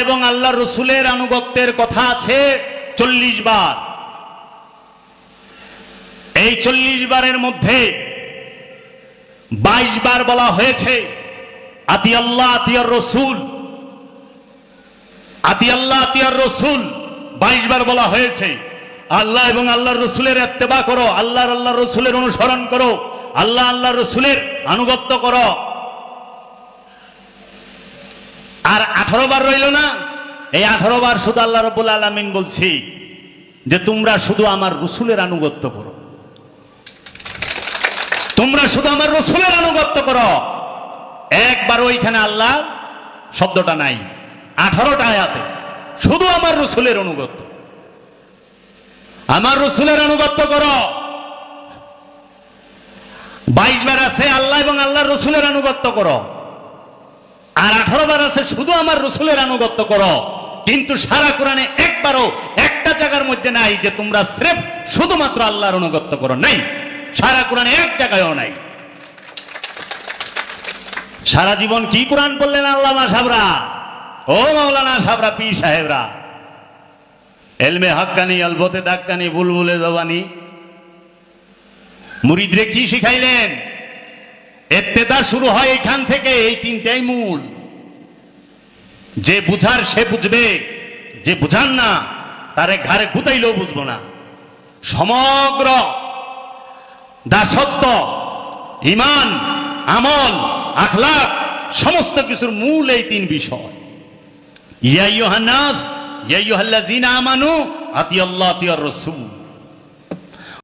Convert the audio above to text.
এবং আল্লাহ রসুলের আনুগত্যের কথা আছে চল্লিশ বার। এই চল্লিশ বারের মধ্যে বাইশ বার বলা হয়েছে, আতি আল্লাহ আতিয়ার রসুল। আতি আল্লাহ আতিয়ার রসুল, বাইশ বার বলা হয়েছে। আল্লাহ এবং আল্লাহর রসুলের এত্তেবা করো, আল্লাহর আল্লাহ রসুলের অনুসরণ করো, আল্লাহ আল্লাহ রসুলের আনুগত্য করো। আর আঠারো বার রইল না? এই আঠারো বার শুধু আল্লাহ রবুল আলমিন বলছি যে তোমরা শুধু আমার রসুলের আনুগত্য করো। তোমরা শুধু আমার রসুলের আনুগত্য করো। একবার ওইখানে আল্লাহ শব্দটা নাই। আঠারোটা আয়াতে শুধু আমার রসুলের অনুগত্য আমার রসুলের আনুগত্য করো। বাইশ বার আছে আল্লাহ এবং আল্লাহর রসুলের আনুগত্য করো। আর আঠারো বার আছে, শুধু আমার রসুলের আনুগত্য করো। কিন্তু সারা কোরআনে একবারও একটা জায়গার মধ্যে নাই যে তোমরা স্রেফ শুধুমাত্র আল্লাহর অনুগত্য করো। নাই। সারা কোরআনে এক জায়গায়ও নাই। সারা জীবন কি কোরআন পড়লেন আল্লামা সাবরা ও মাওলানা সাবরা পীর সাহেবরা। এলমে হাক্কানি, আলবতে ডাক্কানি বুলবুলে জবানি। মুরিদরে কি শিখাইলেন? এত্তেদা শুরু হয় এখান থেকে, এই তিনটাই মূল। যে বুঝার সে বুঝবে, যে বুঝান না, তারে ঘাড়ে গুতাইলেও বুঝব না। সমগ্র দাসত্ব, ইমান, আমল আখলাক সমস্ত কিছুর মূল এই তিন বিষয়। ইয়া ইয়ুহান্নাস ইয়া ইয়ুহাল্লাযীনা আমানু, আতিয়াল্লাহ আতিয়ার রাসূল।